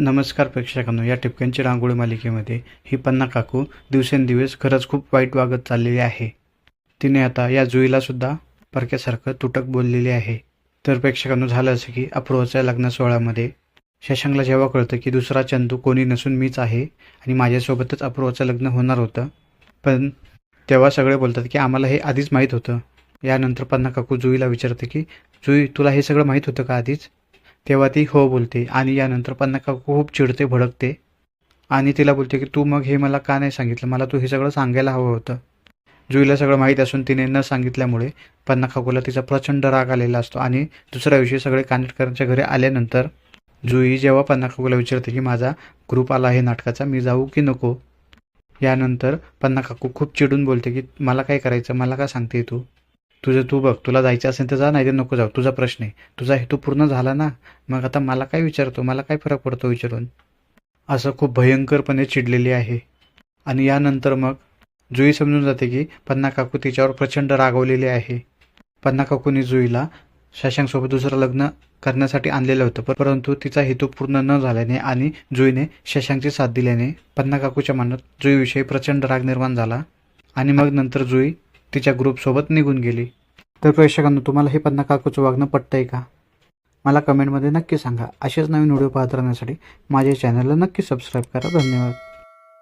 नमस्कार प्रेक्षकांनो या टिपक्यांची रांगोळी मालिकेमध्ये ही पन्ना काकू दिवसेंदिवस खरंच खूप वाईट वागत चाललेली आहे. तिने आता या जुईला सुद्धा परक्यासारखं तुटक बोललेली आहे. तर प्रेक्षकांनो झालं असं की अप्रूवाच्या लग्न सोहळ्यामध्ये शशांकला जेव्हा कळतं की दुसरा चंदू कोणी नसून मीच आहे आणि माझ्यासोबतच अपूर्वाचं लग्न होणार होतं पण तेव्हा सगळे बोलतात की आम्हाला हे आधीच माहीत होतं. यानंतर पन्ना काकू जुईला विचारते की जुई तुला हे सगळं माहीत होतं का आधीच? तेव्हा ती हो बोलते आणि यानंतर पन्ना काकू खूप चिडते भडकते. आणि तिला बोलते की तू मग हे मला का नाही सांगितलं? मला तू हे सगळं सांगायला हवं होतं. जुईला सगळं माहीत असून तिने न सांगितल्यामुळे पन्ना काकूला तिचा प्रचंड राग आलेला असतो. आणि दुसऱ्या दिवशी सगळे कानेटकरांच्या घरी आल्यानंतर जुई जेव्हा पन्ना काकूला विचारते की माझा ग्रुप आला आहे नाटकाचा मी जाऊ की नको? यानंतर पन्ना काकू खूप चिडून बोलते की मला काय करायचं? मला का सांगते तू? तुझं तू बघ तुला जायचं असेल तर जा नाही तर नको जाऊ. तुझा प्रश्न आहे. तुझा हेतू पूर्ण झाला ना मग आता मला काय विचारतो? मला काय फरक पडतो विचारून? असं खूप भयंकरपणे चिडलेली आहे. आणि यानंतर मग जुई समजून जाते की पन्ना काकू तिच्यावर प्रचंड रागवलेली आहे. पन्ना काकूने जुईला शशांकसोबत दुसरं लग्न करण्यासाठी आणलेलं होतं पर- परंतु तिचा हेतू पूर्ण न झाल्याने आणि जुईने शशांकची साथ दिल्याने पन्ना काकूच्या मनात जुईविषयी प्रचंड राग निर्माण झाला. आणि मग नंतर जुई तिच्या ग्रुपसोबत निघून गेली. तर प्रेक्षकांना तुम्हाला हे पन्ना काकूचं वागणं पटतंय का? मला कमेंटमध्ये नक्की सांगा. असेच नवीन व्हिडिओ पाहत राहण्यासाठी माझ्या चॅनलला नक्की सबस्क्राईब करा. धन्यवाद.